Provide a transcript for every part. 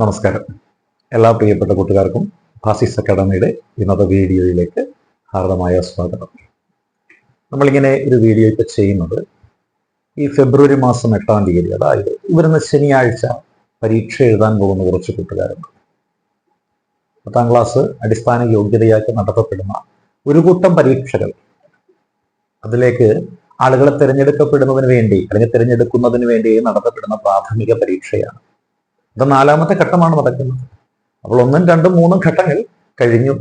നമസ്കാരം. എല്ലാ പ്രിയപ്പെട്ട കൂട്ടുകാർക്കും ഫാസിസ് അക്കാഡമിയുടെ ഇന്നത്തെ വീഡിയോയിലേക്ക് ഹാർദമായ സ്വാഗതം. നമ്മളിങ്ങനെ ഒരു വീഡിയോ ഇപ്പോൾ ചെയ്യുന്നത് ഈ ഫെബ്രുവരി മാസം എട്ടാം തീയതി അതായത് ഇവരുന്ന ശനിയാഴ്ച പരീക്ഷ എഴുതാൻ പോകുന്ന കുറച്ച് കൂട്ടുകാരുണ്ട്. പത്താം ക്ലാസ് അടിസ്ഥാന യോഗ്യതയാക്കി നടത്തപ്പെടുന്ന ഒരു കൂട്ടം പരീക്ഷകൾ. അതിലേക്ക് ആളുകളെ തിരഞ്ഞെടുക്കപ്പെടുന്നതിന് വേണ്ടി അല്ലെങ്കിൽ തിരഞ്ഞെടുക്കുന്നതിന് വേണ്ടി നടത്തപ്പെടുന്ന പ്രാഥമിക പരീക്ഷയാണ്. ഇത് നാലാമത്തെ ഘട്ടമാണ് നടക്കുന്നത്. അപ്പോൾ ഒന്നും രണ്ടും മൂന്നും ഘട്ടങ്ങൾ കഴിഞ്ഞു.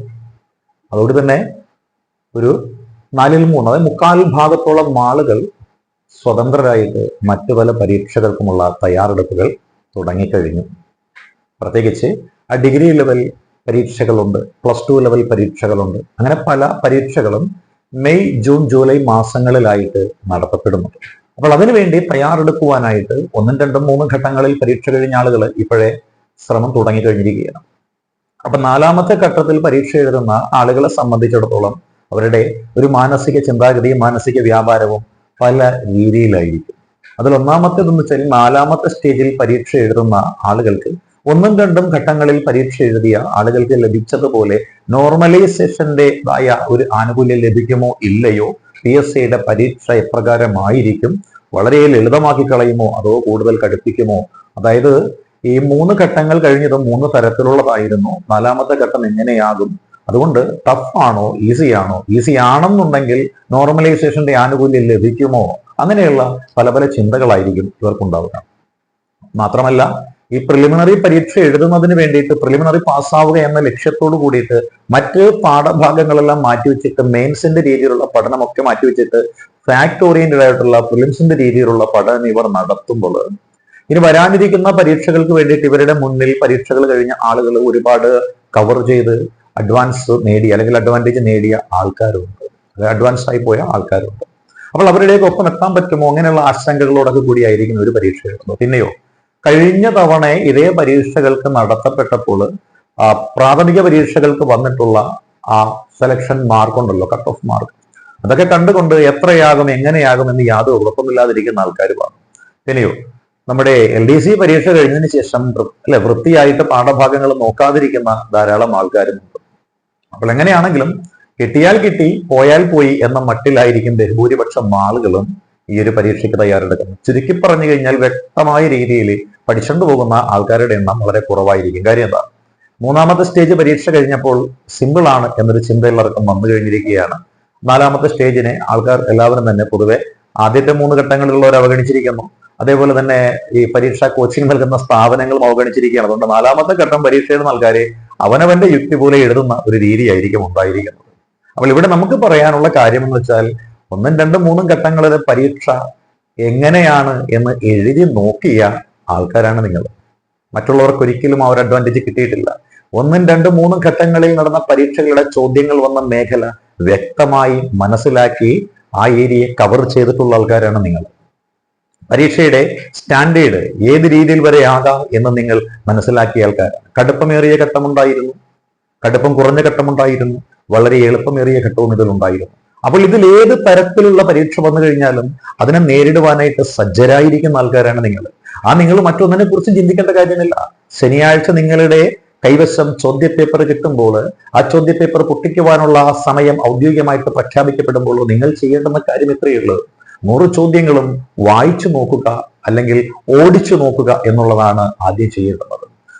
അതോട് തന്നെ ഒരു നാലിൽ മൂന്ന് അതായത് മുക്കാൽ ഭാഗത്തോളം ആളുകൾ സ്വതന്ത്രരായിട്ട് മറ്റു പല പരീക്ഷകൾക്കുമുള്ള തയ്യാറെടുപ്പുകൾ തുടങ്ങിക്കഴിഞ്ഞു. പ്രത്യേകിച്ച് ആ ഡിഗ്രി ലെവൽ പരീക്ഷകളുണ്ട് പ്ലസ് ടു ലെവൽ പരീക്ഷകളുണ്ട്. അങ്ങനെ പല പരീക്ഷകളും മെയ് ജൂൺ ജൂലൈ മാസങ്ങളിലായിട്ട് നടത്തപ്പെടുന്നുണ്ട്. അപ്പോൾ അതിനുവേണ്ടി തയ്യാറെടുക്കുവാനായിട്ട് ഒന്നും രണ്ടും മൂന്നും ഘട്ടങ്ങളിൽ പരീക്ഷ കഴിഞ്ഞ ആളുകൾ ഇപ്പോഴേ ശ്രമം തുടങ്ങി കഴിഞ്ഞിരിക്കുകയാണ്. അപ്പൊ നാലാമത്തെ ഘട്ടത്തിൽ പരീക്ഷ എഴുതുന്ന ആളുകളെ സംബന്ധിച്ചിടത്തോളം അവരുടെ ഒരു മാനസിക ചിന്താഗതിയും മാനസിക വ്യാപാരവും പല രീതിയിലായിരിക്കും. അതിൽ ഒന്നാമത്തേതെന്ന് വെച്ചാൽ നാലാമത്തെ സ്റ്റേജിൽ പരീക്ഷ എഴുതുന്ന ആളുകൾക്ക് ഒന്നും രണ്ടും ഘട്ടങ്ങളിൽ പരീക്ഷ എഴുതിയ ആളുകൾക്ക് ലഭിച്ചതുപോലെ നോർമലൈസേഷന്റെതായ ഒരു ആനുകൂല്യം ലഭിക്കുമോ ഇല്ലയോ പി എസ് സിയുടെ പരീക്ഷ എപ്രകാരമായിരിക്കും വളരെ ലളിതമാക്കി കളയുമോ അതോ കൂടുതൽ കടുപ്പിക്കുമോ? അതായത് ഈ മൂന്ന് ഘട്ടങ്ങൾ കഴിഞ്ഞത് മൂന്ന് തരത്തിലുള്ളതായിരുന്നു. നാലാമത്തെ ഘട്ടം എങ്ങനെയാകും? അതുകൊണ്ട് ടഫ് ആണോ ഈസി ആണോ? ഈസി ആണെന്നുണ്ടെങ്കിൽ നോർമലൈസേഷന്റെ ആനുകൂല്യം ലഭിക്കുമോ? അങ്ങനെയുള്ള പല പല ചിന്തകളായിരിക്കും ഇവർക്കുണ്ടാവുക. മാത്രമല്ല ഈ പ്രിലിമിനറി പരീക്ഷ എഴുതുന്നതിന് വേണ്ടിയിട്ട് പ്രിലിമിനറി പാസ്സാവുക എന്ന ലക്ഷ്യത്തോട് കൂടിയിട്ട് മറ്റ് പാഠഭാഗങ്ങളെല്ലാം മാറ്റിവെച്ചിട്ട് മെയിൻസിന്റെ രീതിയിലുള്ള പഠനമൊക്കെ മാറ്റിവെച്ചിട്ട് ഫാക്ട് ഓറിയന്റഡ് ആയിട്ടുള്ള പ്രിലിംസിന്റെ രീതിയിലുള്ള പഠനം ഇവർ നടത്തുമ്പോൾ ഇനി വരാനിരിക്കുന്ന പരീക്ഷകൾക്ക് വേണ്ടിയിട്ട് ഇവരുടെ മുന്നിൽ പരീക്ഷകൾ കഴിഞ്ഞ ആളുകൾ ഒരുപാട് കവർ ചെയ്ത് അഡ്വാൻസ് നേടി അല്ലെങ്കിൽ അഡ്വാന്റേജ് നേടിയ ആൾക്കാരുണ്ട്. അഡ്വാൻസ് ആയി പോയ ആൾക്കാരുണ്ട്. അപ്പോൾ അവരുടെയൊക്കെ ഒപ്പം എത്താൻ പറ്റുമോ? അങ്ങനെയുള്ള ആശങ്കകളോടൊക്കെ കൂടിയായിരിക്കും ഒരു പരീക്ഷ എഴുതുന്നത് പിന്നെയോ? കഴിഞ്ഞ തവണ ഇതേ പരീക്ഷകൾക്ക് നടത്തപ്പെട്ടപ്പോൾ പ്രാഥമിക പരീക്ഷകൾക്ക് വന്നിട്ടുള്ള ആ സെലക്ഷൻ മാർക്ക് ഉണ്ടല്ലോ കട്ട് ഓഫ് മാർക്ക് അതൊക്കെ കണ്ടുകൊണ്ട് എത്രയാകും എങ്ങനെയാകും എന്ന് യാതൊരു ഉറപ്പുമില്ലാതിരിക്കുന്ന ആൾക്കാർ പറഞ്ഞു പിന്നെയോ നമ്മുടെ എൽ ഡി സി പരീക്ഷ കഴിഞ്ഞതിന് ശേഷം അല്ലെ വൃത്തിയായിട്ട് പാഠഭാഗങ്ങൾ നോക്കാതിരിക്കുന്ന ധാരാളം ആൾക്കാരുമുണ്ട്. അപ്പോൾ എങ്ങനെയാണെങ്കിലും കിട്ടിയാൽ കിട്ടി പോയാൽ പോയി എന്ന മട്ടിലായിരിക്കും ബഹുഭൂരിപക്ഷം ആളുകളും ഈ ഒരു പരീക്ഷയ്ക്ക് തയ്യാറെടുക്കുന്നത്. ചുരുക്കി പറഞ്ഞു കഴിഞ്ഞാൽ വ്യക്തമായ രീതിയിൽ പഠിച്ചുകൊണ്ട് പോകുന്ന ആൾക്കാരുടെ എണ്ണം വളരെ കുറവായിരിക്കും. കാര്യം എന്താ? മൂന്നാമത്തെ സ്റ്റേജ് പരീക്ഷ കഴിഞ്ഞപ്പോൾ സിമ്പിൾ ആണ് എന്നൊരു ചിന്തയുള്ളവർക്കും വന്നു കഴിഞ്ഞിരിക്കുകയാണ്. നാലാമത്തെ സ്റ്റേജിനെ ആൾക്കാർ എല്ലാവരും തന്നെ പൊതുവെ ആദ്യത്തെ മൂന്ന് ഘട്ടങ്ങളിലുള്ളവർ അവഗണിച്ചിരിക്കുന്നു. അതേപോലെ തന്നെ ഈ പരീക്ഷ കോച്ചിങ് നൽകുന്ന സ്ഥാപനങ്ങളും അവഗണിച്ചിരിക്കുകയാണ്. അതുകൊണ്ട് നാലാമത്തെ ഘട്ടം പരീക്ഷ എഴുതുന്ന ആൾക്കാരെ അവനവന്റെ യുക്തി പോലെ എഴുതുന്ന ഒരു രീതിയായിരിക്കും ഉണ്ടായിരിക്കുന്നത്. അപ്പോൾ ഇവിടെ നമുക്ക് പറയാനുള്ള കാര്യം എന്ന് വെച്ചാൽ ഒന്നും രണ്ടും മൂന്നും ഘട്ടങ്ങളിലെ പരീക്ഷ എങ്ങനെയാണ് എന്ന് എഴുതി നോക്കിയ ആൾക്കാരാണ് നിങ്ങൾ. മറ്റുള്ളവർക്ക് ഒരിക്കലും ആ ഒരു അഡ്വാന്റേജ് കിട്ടിയിട്ടില്ല. ഒന്നും രണ്ടും മൂന്നും ഘട്ടങ്ങളിൽ നടന്ന പരീക്ഷകളുടെ ചോദ്യങ്ങൾ വന്ന മേഖല വ്യക്തമായി മനസ്സിലാക്കി ആ ഏരിയയെ കവർ ചെയ്തിട്ടുള്ള ആൾക്കാരാണ് നിങ്ങൾ. പരീക്ഷയുടെ സ്റ്റാൻഡേർഡ് ഏത് രീതിയിൽ വരെ ആകാം എന്ന് നിങ്ങൾ മനസ്സിലാക്കിയ ആൾക്കാരാണ്. കടുപ്പമേറിയ ഘട്ടമുണ്ടായിരുന്നു. കടുപ്പം കുറഞ്ഞ ഘട്ടമുണ്ടായിരുന്നു. വളരെ എളുപ്പമേറിയ ഘട്ടവും ഇതിലുണ്ടായിരുന്നു അപ്പോൾ ഇതിൽ ഏത് തരത്തിലുള്ള പരീക്ഷ വന്നു കഴിഞ്ഞാലും അതിനെ നേരിടുവാനായിട്ട് സജ്ജരായിരിക്കുന്ന ആൾക്കാരാണ് നിങ്ങൾ. ആ നിങ്ങൾ മറ്റൊന്നിനെ കുറിച്ച് ചിന്തിക്കേണ്ട കാര്യമില്ല. ശനിയാഴ്ച നിങ്ങളുടെ കൈവശം ചോദ്യപേപ്പർ കിട്ടുമ്പോൾ ആ ചോദ്യപേപ്പർ പൊട്ടിക്കുവാനുള്ള ആ സമയം ഔദ്യോഗികമായിട്ട് പ്രഖ്യാപിക്കപ്പെടുമ്പോൾ നിങ്ങൾ ചെയ്യേണ്ടുന്ന കാര്യം ഇത്രയേ ഉള്ളൂ. നൂറ് ചോദ്യങ്ങളും വായിച്ചു നോക്കുക അല്ലെങ്കിൽ ഓടിച്ചു നോക്കുക എന്നുള്ളതാണ് ആദ്യം ചെയ്യേണ്ടത്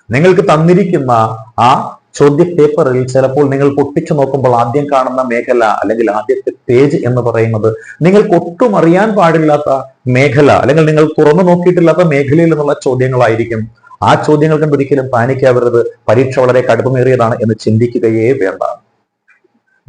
നിങ്ങൾക്ക് തന്നിരിക്കുന്ന ആ ചോദ്യ പേപ്പറിൽ ചിലപ്പോൾ നിങ്ങൾ പൊട്ടിച്ചു നോക്കുമ്പോൾ ആദ്യം കാണുന്ന മേഖല അല്ലെങ്കിൽ ആദ്യത്തെ പേജ് എന്ന് പറയുന്നത് നിങ്ങൾക്ക് ഒട്ടും അറിയാൻ പാടില്ലാത്ത മേഖല അല്ലെങ്കിൽ നിങ്ങൾ തുറന്നു നോക്കിയിട്ടില്ലാത്ത മേഖലയിൽ നിന്നുള്ള ചോദ്യങ്ങളായിരിക്കും. ആ ചോദ്യങ്ങൾ കണ്ട് ഒരിക്കലും പാനിക്കാവരുത്. പരീക്ഷ വളരെ കടുപ്പമേറിയതാണ് എന്ന് ചിന്തിക്കുകയേ വേണ്ട.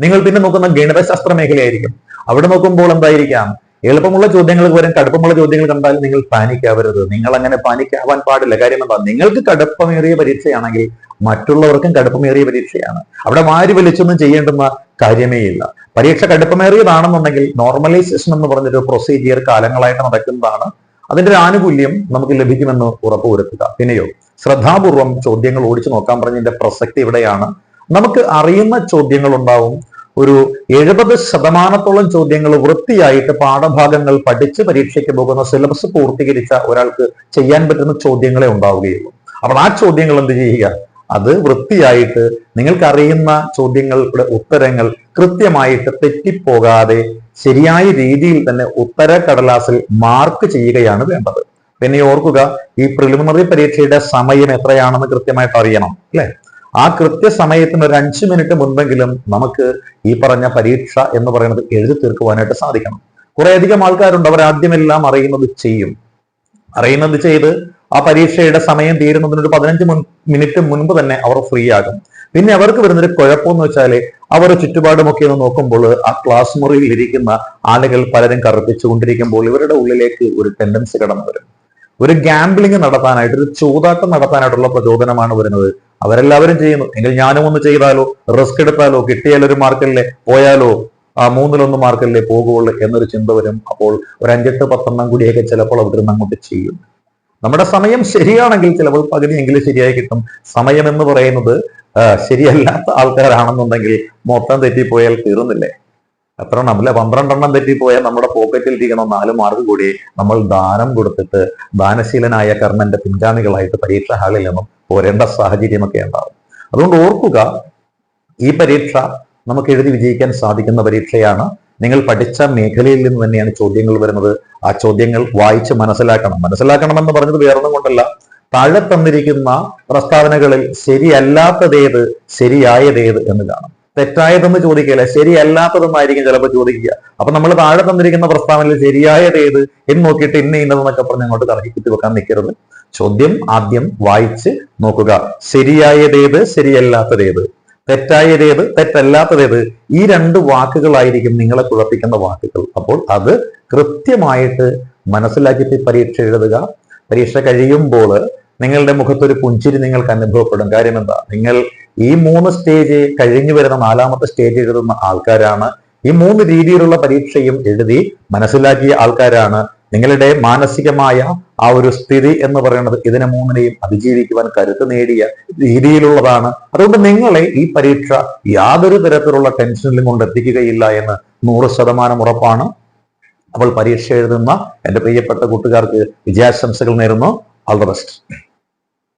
നിങ്ങൾ പിന്നെ നോക്കുന്ന ഗണിതശാസ്ത്ര മേഖലയായിരിക്കും. അവിടെ നോക്കുമ്പോൾ എന്തായിരിക്കാം? എളുപ്പമുള്ള ചോദ്യങ്ങൾ വരും കടുപ്പമുള്ള ചോദ്യങ്ങൾ കണ്ടാൽ നിങ്ങൾ പാനിക്കാവരുത് നിങ്ങൾ അങ്ങനെ പാനിക്കാവാൻ പാടില്ല. കാര്യം എന്താ? നിങ്ങൾക്ക് കടുപ്പമേറിയ പരീക്ഷയാണെങ്കിൽ മറ്റുള്ളവർക്കും കടുപ്പമേറിയ പരീക്ഷയാണ്. അവിടെ വാരി വലിച്ചൊന്നും ചെയ്യേണ്ടുന്ന കാര്യമേ ഇല്ല. പരീക്ഷ കടുപ്പമേറിയതാണെന്നുണ്ടെങ്കിൽ നോർമലൈസേഷൻ എന്ന് പറഞ്ഞൊരു പ്രൊസീജിയർ കാലങ്ങളായിട്ട് നടക്കുന്നതാണ്. അതിന്റെ ഒരു ആനുകൂല്യം നമുക്ക് ലഭിക്കുമെന്ന് ഉറപ്പുവരുത്തുക പിന്നെയോ ശ്രദ്ധാപൂർവം ചോദ്യങ്ങൾ ഓടിച്ചു നോക്കാൻ പറഞ്ഞതിന്റെ പ്രസക്തി ഇവിടെയാണ്. നമുക്ക് അറിയുന്ന ചോദ്യങ്ങൾ ഉണ്ടാവും ഒരു എഴുപത് ശതമാനത്തോളം ചോദ്യങ്ങൾ വൃത്തിയായിട്ട് പാഠഭാഗങ്ങൾ പഠിച്ച് പരീക്ഷയ്ക്ക് പോകുന്ന സിലബസ് പൂർത്തീകരിച്ച ഒരാൾക്ക് ചെയ്യാൻ പറ്റുന്ന ചോദ്യങ്ങളെ ഉണ്ടാവുകയുള്ളൂ. അപ്പോൾ ആ ചോദ്യങ്ങൾ എന്ത് ചെയ്യുക? അത് വൃത്തിയായിട്ട് നിങ്ങൾക്ക് അറിയുന്ന ചോദ്യങ്ങളുടെ ഉത്തരങ്ങൾ കൃത്യമായിട്ട് തെറ്റിപ്പോകാതെ ശരിയായ രീതിയിൽ തന്നെ ഉത്തര കടലാസിൽ മാർക്ക് ചെയ്യുകയാണ് വേണ്ടത്. പിന്നെ ഓർക്കുക ഈ പ്രിലിമിനറി പരീക്ഷയുടെ സമയം എത്രയാണെന്ന് കൃത്യമായിട്ട് അറിയണം അല്ലെ? ആ കൃത്യസമയത്തിന് ഒരു അഞ്ച് മിനിറ്റ് മുൻപെങ്കിലും നമുക്ക് ഈ പറഞ്ഞ പരീക്ഷ എന്ന് പറയുന്നത് എഴുതി തീർക്കുവാനായിട്ട് സാധിക്കണം. കുറേയധികം ആൾക്കാരുണ്ട് അവർ ആദ്യമെല്ലാം അറിയുന്നത് ചെയ്യും. അറിയുന്നത് ചെയ്ത് ആ പരീക്ഷയുടെ സമയം തീരുന്നതിന് ഒരു പതിനഞ്ച് മിനിറ്റ് മുൻപ് തന്നെ അവർ ഫ്രീ ആകും പിന്നെ അവർക്ക് വരുന്നൊരു കുഴപ്പമെന്ന് വെച്ചാൽ അവർ ചുറ്റുപാടുമൊക്കെ ഒന്ന് നോക്കുമ്പോൾ ആ ക്ലാസ് മുറിയിൽ ഇരിക്കുന്ന ആളുകൾ പലരും കറുപ്പിച്ചുകൊണ്ടിരിക്കുമ്പോൾ ഇവരുടെ ഉള്ളിലേക്ക് ഒരു ടെൻഡൻസി കടന്നു വരും. ഒരു ഗാംബ്ലിംഗ് നടത്താനായിട്ട് ഒരു ചൂതാട്ടം നടത്താനായിട്ടുള്ള പ്രചോദനമാണ് വരുന്നത്. അവരെല്ലാവരും ചെയ്യുന്നു. എങ്കിൽ ഞാനും ഒന്ന് ചെയ്താലോ? റിസ്ക് എടുത്താലോ? കിട്ടിയാലോ ഒരു മാർക്കല്ലേ പോയാലോ? ആ മൂന്നിലൊന്ന് മാർക്കല്ലേ പോകുള്ളൂ എന്നൊരു ചിന്ത വരും. അപ്പോൾ ഒരു അഞ്ചെട്ട് പത്തെണ്ണം കൂടിയൊക്കെ ചിലപ്പോൾ അവർ അങ്ങോട്ട് ചെയ്യും. നമ്മുടെ സമയം ശരിയാണെങ്കിൽ ചിലപ്പോൾ പകുതിയെങ്കിലും ശരിയായി കിട്ടും. സമയം എന്ന് പറയുന്നത് ശരിയല്ലാത്ത ആൾക്കാരാണെന്നുണ്ടെങ്കിൽ മൊത്തം തെറ്റിപ്പോയാൽ തീർന്നില്ലേ? എത്ര എണ്ണം അല്ലെ പന്ത്രണ്ടെണ്ണം തെറ്റിപ്പോയാൽ നമ്മുടെ പോക്കറ്റിൽ ഇരിക്കണം നാല് മാർക്ക് കൂടി നമ്മൾ ദാനം കൊടുത്തിട്ട് ദാനശീലനായ കർണന്റെ പിൻഗാമികളായിട്ട് പരീക്ഷ ഹാളിൽ നിന്നും പോരേണ്ട സാഹചര്യമൊക്കെ ഉണ്ടാകും. അതുകൊണ്ട് ഓർക്കുക ഈ പരീക്ഷ നമുക്ക് എഴുതി വിജയിക്കാൻ സാധിക്കുന്ന പരീക്ഷയാണ്. നിങ്ങൾ പഠിച്ച മേഖലയിൽ നിന്ന് തന്നെയാണ് ചോദ്യങ്ങൾ വരുന്നത്. ആ ചോദ്യങ്ങൾ വായിച്ച് മനസ്സിലാക്കണം. മനസ്സിലാക്കണം എന്ന് പറഞ്ഞത് വേറൊന്നും കൊണ്ടല്ല. താഴെ തന്നിരിക്കുന്ന പ്രസ്താവനകളിൽ ശരിയല്ലാത്തതേത് ശരിയായതേത് എന്ന് കാണും. തെറ്റായതെന്ന് ചോദിക്കില്ല ശരിയല്ലാത്തതെന്നായിരിക്കും ചിലപ്പോൾ ചോദിക്കുക. അപ്പൊ നമ്മൾ താഴെ തന്നിരിക്കുന്ന പ്രസ്താവനയിൽ ശരിയായത് ഏത് എന്ന് നോക്കിയിട്ട് ഇന്ന ഇന്നതെന്നൊക്കെ പറഞ്ഞ് അങ്ങോട്ട് കറക്കി കുത്തി വെക്കാൻ നിൽക്കരുത്. ചോദ്യം ആദ്യം വായിച്ച് നോക്കുക. ശരിയായതേത് ശരിയല്ലാത്തതേത് തെറ്റായതേത് തെറ്റല്ലാത്തതേത് ഈ രണ്ട് വാക്കുകളായിരിക്കും നിങ്ങളെ കുഴപ്പിക്കുന്ന വാക്കുകൾ. അപ്പോൾ അത് കൃത്യമായിട്ട് മനസ്സിലാക്കിയിട്ട് പരീക്ഷ എഴുതുക. പരീക്ഷ കഴിയുമ്പോൾ നിങ്ങളുടെ മുഖത്തൊരു പുഞ്ചിരി നിങ്ങൾക്ക് അനുഭവപ്പെടും. കാര്യം എന്താ? നിങ്ങൾ ഈ മൂന്ന് സ്റ്റേജ് കഴിഞ്ഞു വരുന്ന നാലാമത്തെ സ്റ്റേജ് എഴുതുന്ന ആൾക്കാരാണ്. ഈ മൂന്ന് രീതിയിലുള്ള പരീക്ഷയും എഴുതി മനസ്സിലാക്കിയ ആൾക്കാരാണ്. നിങ്ങളുടെ മാനസികമായ ആ ഒരു സ്ഥിതി എന്ന് പറയുന്നത് ഇതിനെ മൂന്നിനെയും അതിജീവിക്കുവാൻ കരുത്ത് നേടിയ രീതിയിലുള്ളതാണ്. അതുകൊണ്ട് നിങ്ങളെ ഈ പരീക്ഷ യാതൊരു തരത്തിലുള്ള ടെൻഷനിലും കൊണ്ട് എത്തിക്കുകയില്ല എന്ന് നൂറ് ശതമാനം ഉറപ്പാണ്. അപ്പോൾ പരീക്ഷ എഴുതുന്ന എന്റെ പ്രിയപ്പെട്ട കൂട്ടുകാർക്ക് വിജയാശംസകൾ നേരുന്നു. All the best